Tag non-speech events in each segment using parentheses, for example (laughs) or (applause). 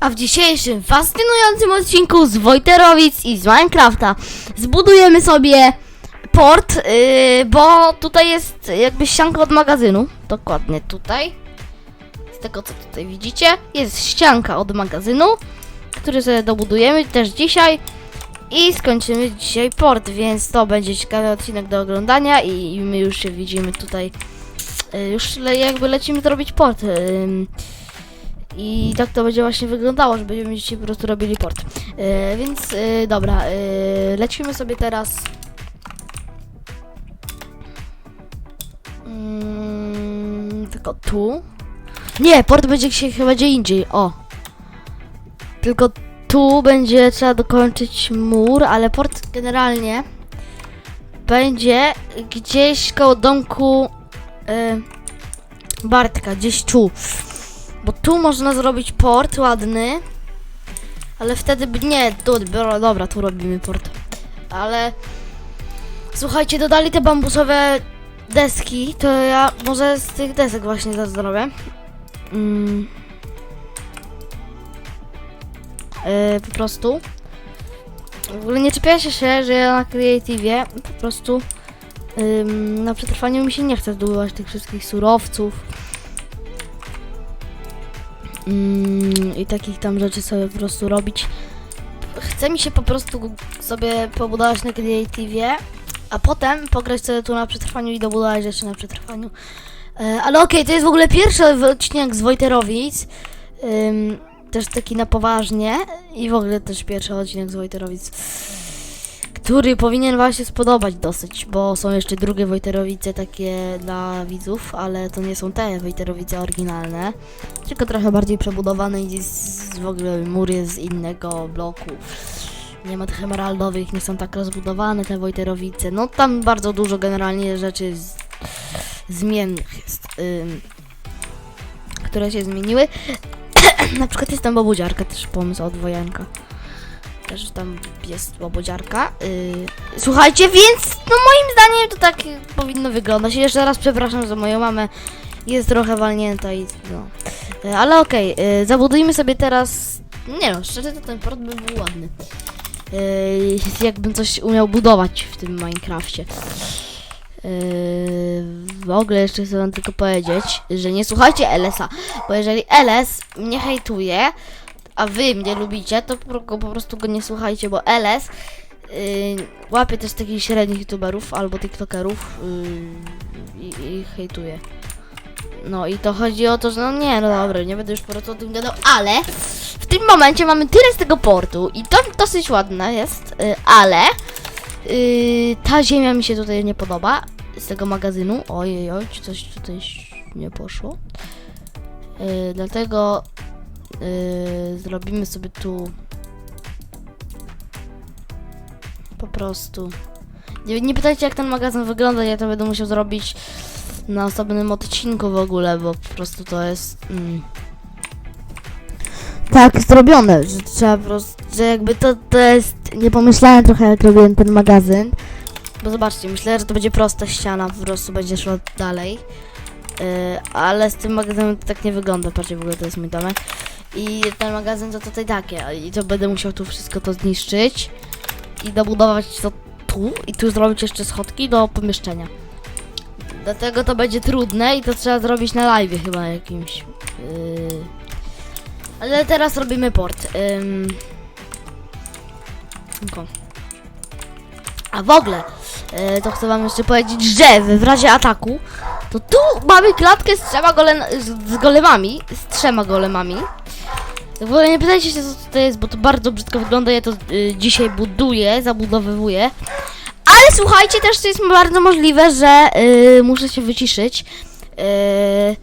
A w dzisiejszym fascynującym odcinku z Wojterowic i z Minecrafta zbudujemy sobie port, yy, bo tutaj jest jakby ścianka od magazynu. Dokładnie tutaj. Z tego co tutaj widzicie, jest ścianka od magazynu, który sobie dobudujemy też dzisiaj. I skończymy dzisiaj port, więc to będzie ciekawy odcinek do oglądania i my już się widzimy tutaj. Yy, już le, jakby lecimy zrobić port. Yy, i tak to będzie właśnie wyglądało, że będziemy dzisiaj po prostu robili port. E, więc e, dobra, e, lecimy sobie teraz. Mm, tylko tu. Nie, port będzie się chyba gdzie indziej. O. Tylko tu będzie trzeba dokończyć mur, ale port generalnie będzie gdzieś koło domku e, Bartka, gdzieś tu. Bo tu można zrobić port ładny. Ale wtedy by nie, tu, dobra, tu robimy port. Ale słuchajcie, dodali te bambusowe deski, to ja może z tych desek właśnie zaraz zrobię. Mm. Yy, po prostu. W ogóle nie czepiajcie się, że ja na Creative'ie po prostu ym, na przetrwaniu mi się nie chce zdobywać tych wszystkich surowców mm, i takich tam rzeczy sobie po prostu robić. Chce mi się po prostu sobie pobudować na Creative'ie, a potem pograć sobie tu na przetrwaniu i dobudować rzeczy na przetrwaniu. E, ale okej, to jest w ogóle pierwszy odcinek z Wojterowic. Ym, też taki na poważnie i w ogóle też pierwszy odcinek z Wojterowic. Który powinien wam się spodobać dosyć, bo są jeszcze drugie Wojterowice takie dla widzów, ale to nie są te Wojterowice oryginalne tylko trochę bardziej przebudowane i z, w ogóle mur jest z innego bloku. Nie ma tych emeraldowych, nie są tak rozbudowane te Wojterowice. No tam bardzo dużo generalnie rzeczy z, zmiennych jest, ym, które się zmieniły. (coughs) Na przykład jest tam babudziarka, też pomysł od wojanka. Też tam jest babudziarka. Yy, słuchajcie, więc no moim zdaniem to tak powinno wyglądać. Jeszcze raz przepraszam za moją mamę. Jest trochę walnięta i no. E, Ale okej, e, zabudujmy sobie teraz. Nie no, szczerze to ten port by był ładny. E, Jakbym coś umiał budować w tym Minecrafcie. E, W ogóle jeszcze chcę wam tylko powiedzieć, że nie słuchajcie LS-a, bo jeżeli LS mnie hejtuje, a wy mnie lubicie, to po, po prostu go nie słuchajcie, bo LS y, łapie też takich średnich youtuberów albo tiktokerów y, i, i hejtuje. No i to chodzi o to, że no nie, no dobra, nie będę już po prostu o tym gadał, ale w tym momencie mamy tyle z tego portu i to dosyć ładne jest, y, ale y, ta ziemia mi się tutaj nie podoba z tego magazynu. Ojej, oj, coś tutaj nie poszło. Y, dlatego y, zrobimy sobie tu po prostu. Nie, nie pytajcie jak ten magazyn wygląda, ja to będę musiał zrobić na osobnym odcinku w ogóle, bo po prostu to jest mm, tak zrobione, że trzeba po prostu, że jakby to, to jest, nie pomyślałem trochę jak robiłem ten magazyn, bo zobaczcie, myślę, że to będzie prosta ściana, po prostu będzie szło dalej, yy, ale z tym magazynem to tak nie wygląda, patrzcie w ogóle to jest mój domek i ten magazyn to tutaj takie i to będę musiał tu wszystko to zniszczyć i dobudować to tu i tu zrobić jeszcze schodki do pomieszczenia. Dlatego to będzie trudne i to trzeba zrobić na live chyba jakimś. Yy. Ale teraz robimy port. Tylko. A w ogóle, yy, to chcę wam jeszcze powiedzieć, że w razie ataku, to tu mamy klatkę z trzema gole z golemami, z trzema golemami. W ogóle nie pytajcie się co to jest, bo to bardzo brzydko wygląda, ja to yy, dzisiaj buduję, zabudowywuję. Ale słuchajcie, też to jest bardzo możliwe, że yy, muszę się wyciszyć. Yy,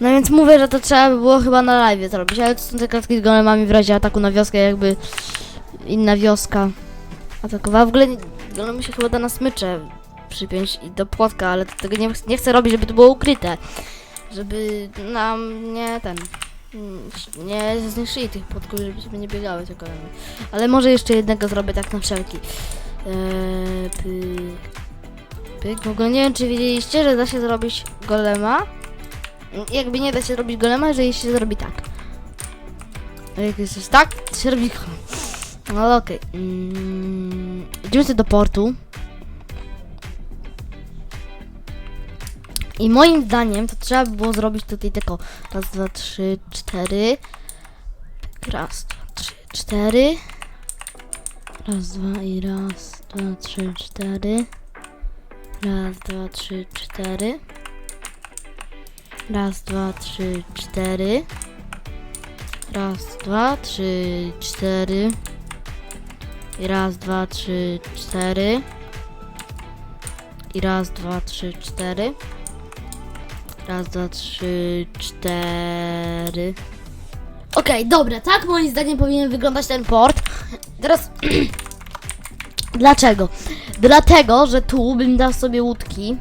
No więc mówię, że to trzeba by było chyba na live zrobić, ale to są te klatki z golemami w razie ataku na wioskę, jakby inna wioska atakowała. W ogóle nie- golemy się chyba da na smycze przypiąć i do płotka, ale tego nie, ch- nie chcę robić, żeby to było ukryte. Żeby nam nie ten. mm, Nie zniszczyli tych płotków, żeby sobie nie biegały te golemy. Ale może jeszcze jednego zrobię tak na wszelki. Eee, pyk. Pyk. W ogóle nie wiem, czy wiedzieliście, że da się zrobić golema. Jakby nie da się zrobić golema, jeżeli się zrobi tak. A jak jest tak, to się robi golem. No okej. Mm, idziemy sobie do portu. I moim zdaniem to trzeba by było zrobić tutaj tylko raz, dwa, trzy, cztery. Raz, dwa, trzy, cztery. Raz, dwa i raz, dwa, trzy, cztery. Raz, dwa, trzy, cztery. Raz, dwa, trzy, cztery. Raz, dwa, trzy, cztery. I raz, dwa, trzy, cztery. I raz, dwa, trzy, cztery. Raz, dwa, trzy, cztery. Okej, dobra, tak moim zdaniem powinien wyglądać ten port. Teraz. (clears throat) Dlaczego? Dlatego, że tu bym dał sobie łódki.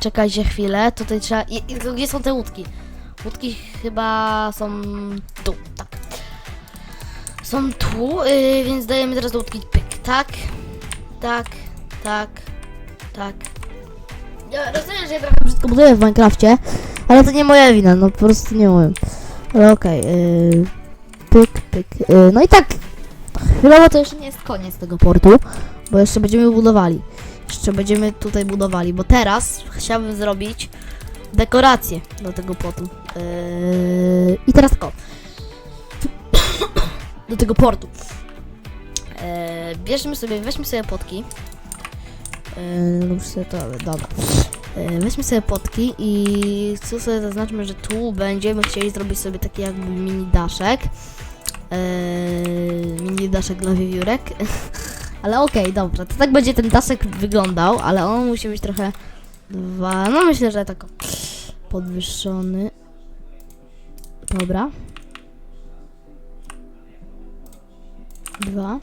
Czekajcie chwilę, tutaj trzeba. i- i- Gdzie są te łódki? Łódki chyba są tu. Są tu, yy, więc dajemy teraz do łódki pyk. Tak, tak, tak, tak. Ja rozumiem, że ja trochę brzydko buduję w Minecrafcie, ale to nie moja wina, no po prostu nie umiem. Ale okej, yy, pyk, pyk. Yy, no i tak, chwilowo to jeszcze nie jest koniec tego portu, bo jeszcze będziemy budowali. Jeszcze będziemy tutaj budowali, bo teraz chciałbym zrobić dekoracje do tego portu. Yy, I teraz tylko. Do tego portu. Yy, bierzmy sobie, weźmy sobie potki. Yy, lub sobie to, dobra. Yy, weźmy sobie potki i co sobie zaznaczmy, że tu będziemy chcieli zrobić sobie taki jakby mini daszek. Yy, mini daszek dla wiewiórek. (laughs) ale okej, dobrze. To tak będzie ten daszek wyglądał, ale on musi być trochę dwa. No myślę, że tak podwyższony. Dobra. Dwa.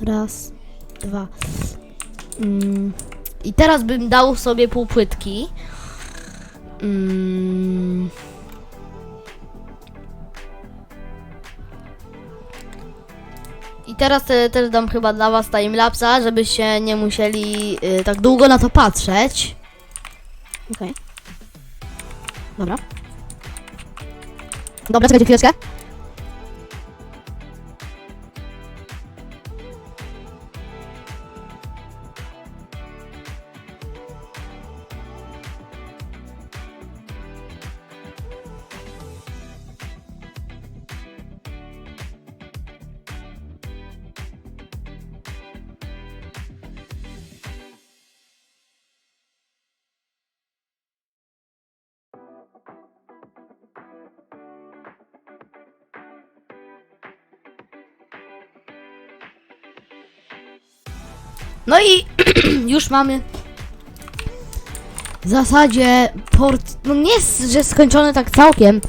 Raz, dwa. Mm. I teraz bym dał sobie półpłytki. Mm. I teraz e, też dam chyba dla was timelapsa, żebyście nie musieli e, tak długo na to patrzeć. Okej. Dobra. Dobra, czekajcie chwileczkę. No i (clears throat) już mamy w zasadzie port, no nie jest, że skończony tak całkiem,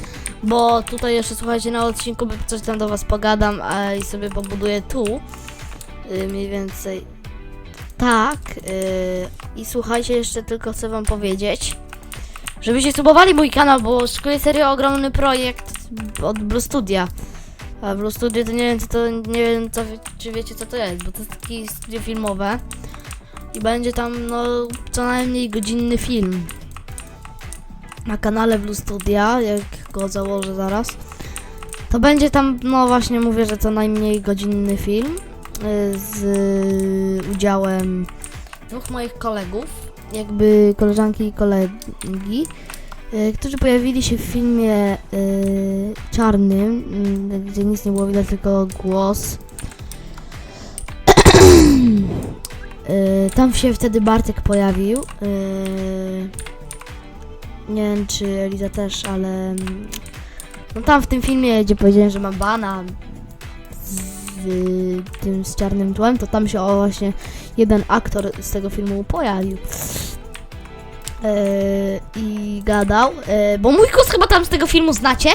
bo tutaj jeszcze słuchajcie na odcinku coś tam do was pogadam a i sobie pobuduję tu yy, mniej więcej tak yy, i słuchajcie jeszcze tylko chcę wam powiedzieć żebyście subowali mój kanał, bo szykuję serio ogromny projekt od Blue Studia a Blue Studio to nie wiem co to, nie wiem co, czy wiecie co to jest, bo to jest takie studio filmowe i będzie tam no co najmniej godzinny film na kanale Blue Studia, jak go założę zaraz. To będzie tam, no właśnie mówię, że co najmniej godzinny film y, z udziałem dwóch moich kolegów, jakby koleżanki i kolegi, którzy pojawili się w filmie y, czarnym, y, gdzie nic nie było widać, tylko głos. Y, (clears throat) tam się wtedy Bartek pojawił. nie wiem, czy Eliza też, ale mm, no tam w tym filmie, gdzie powiedziałem, że mam bana z tym z czarnym tłem, to tam się o właśnie jeden aktor z tego filmu pojawił. E, I gadał, e, bo mój głos chyba tam z tego filmu znacie,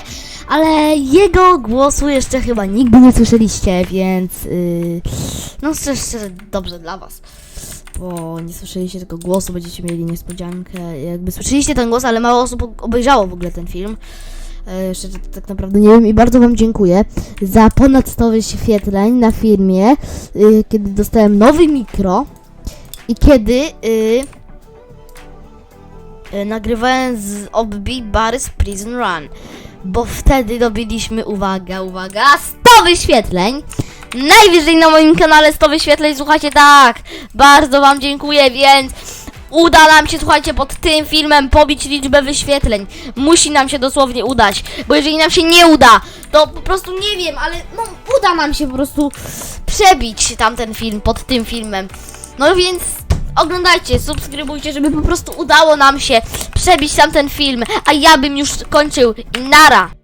ale jego głosu jeszcze chyba nigdy nie słyszeliście, więc y, no szczerze, dobrze dla was. Bo nie słyszeliście tego głosu, będziecie mieli niespodziankę. Jakby słyszeliście ten głos, ale mało osób obejrzało w ogóle ten film. E, to tak naprawdę nie wiem i bardzo Wam dziękuję za ponad 100 wyświetleń na filmie, kiedy dostałem nowy mikro i kiedy y, nagrywałem z Obbi Barys Prison Run, bo wtedy dobiliśmy, uwaga, uwaga, 100 wyświetleń. Najwyżej na moim kanale 100 wyświetleń, słuchajcie, tak, bardzo Wam dziękuję, więc uda nam się, słuchajcie, pod tym filmem pobić liczbę wyświetleń. Musi nam się dosłownie udać, bo jeżeli nam się nie uda, to po prostu nie wiem, ale no uda nam się po prostu przebić tamten film pod tym filmem. No więc oglądajcie, subskrybujcie, żeby po prostu udało nam się przebić tamten film, a ja bym już kończył nara!